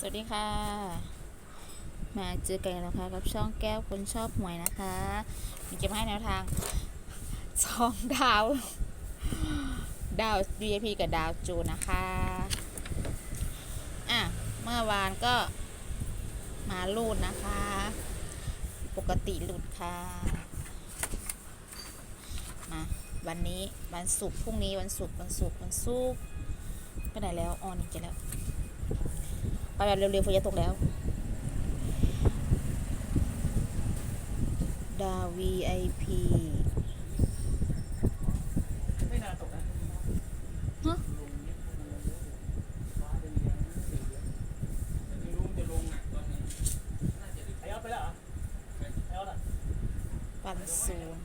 สวัสดีค่ะ มาเจอกันแล้วค่ะกับช่องแก้วคนชอบหวยนะคะมีเก็บให้แนวทางสองดาว ดาว VIP กับดาวจูนนะคะ อะ เมื่อวานก็มาลูดนะคะ ปกติหลุดค่ะ มาวันนี้วันศุกร์พรุ่งนี้วันศุกร์วันศุกร์วันศุกร์ไปไหนแล้วออนอีกแล้ว ไปแบบเร็วๆฝนจะตกแล้ว ดาว VIP ไม่น่าตกนะฮะไม่รู้มันจะลงหนักตอนนี้น่าจะดึกไอ้เอาไปแล้วเหรอไอ้เอาล่ะปันศูนย์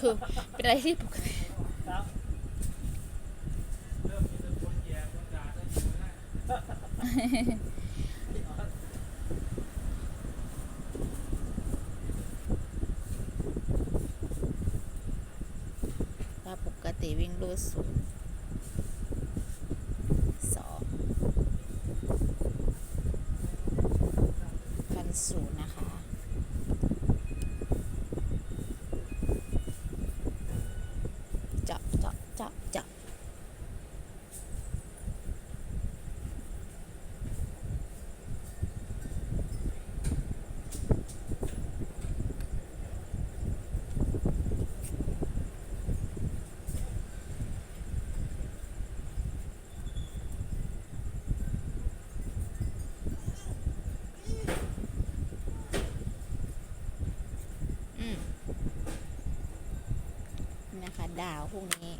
คือเป็นอะไรที่ปกติครับเริ่มมีแต่คนแย่คนด่าถ้าอยู่ไม่ได้ ดาวปก ติวิ่งรูดศูนย์สองพันศูนย์นะคะ เจาะเจาะเจาะเจาะ อืมนี่นะคะ ดาวพวกนี้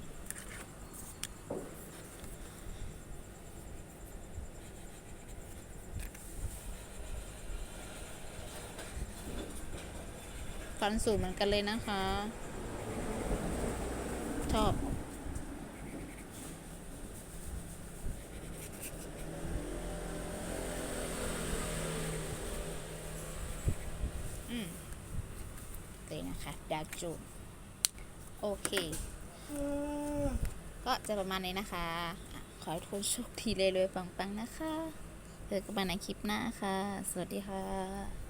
ฟันสูงเหมือนกันเลยนะคะ ชอบอืมเลยนะคะดาวจูน โอเค ก็จะประมาณนี้นะคะ ขอให้ทุกคนโชคดีเลยรวยๆปังๆนะคะ เจอกันใหม่ในคลิปหน้าค่ะ สวัสดีค่ะ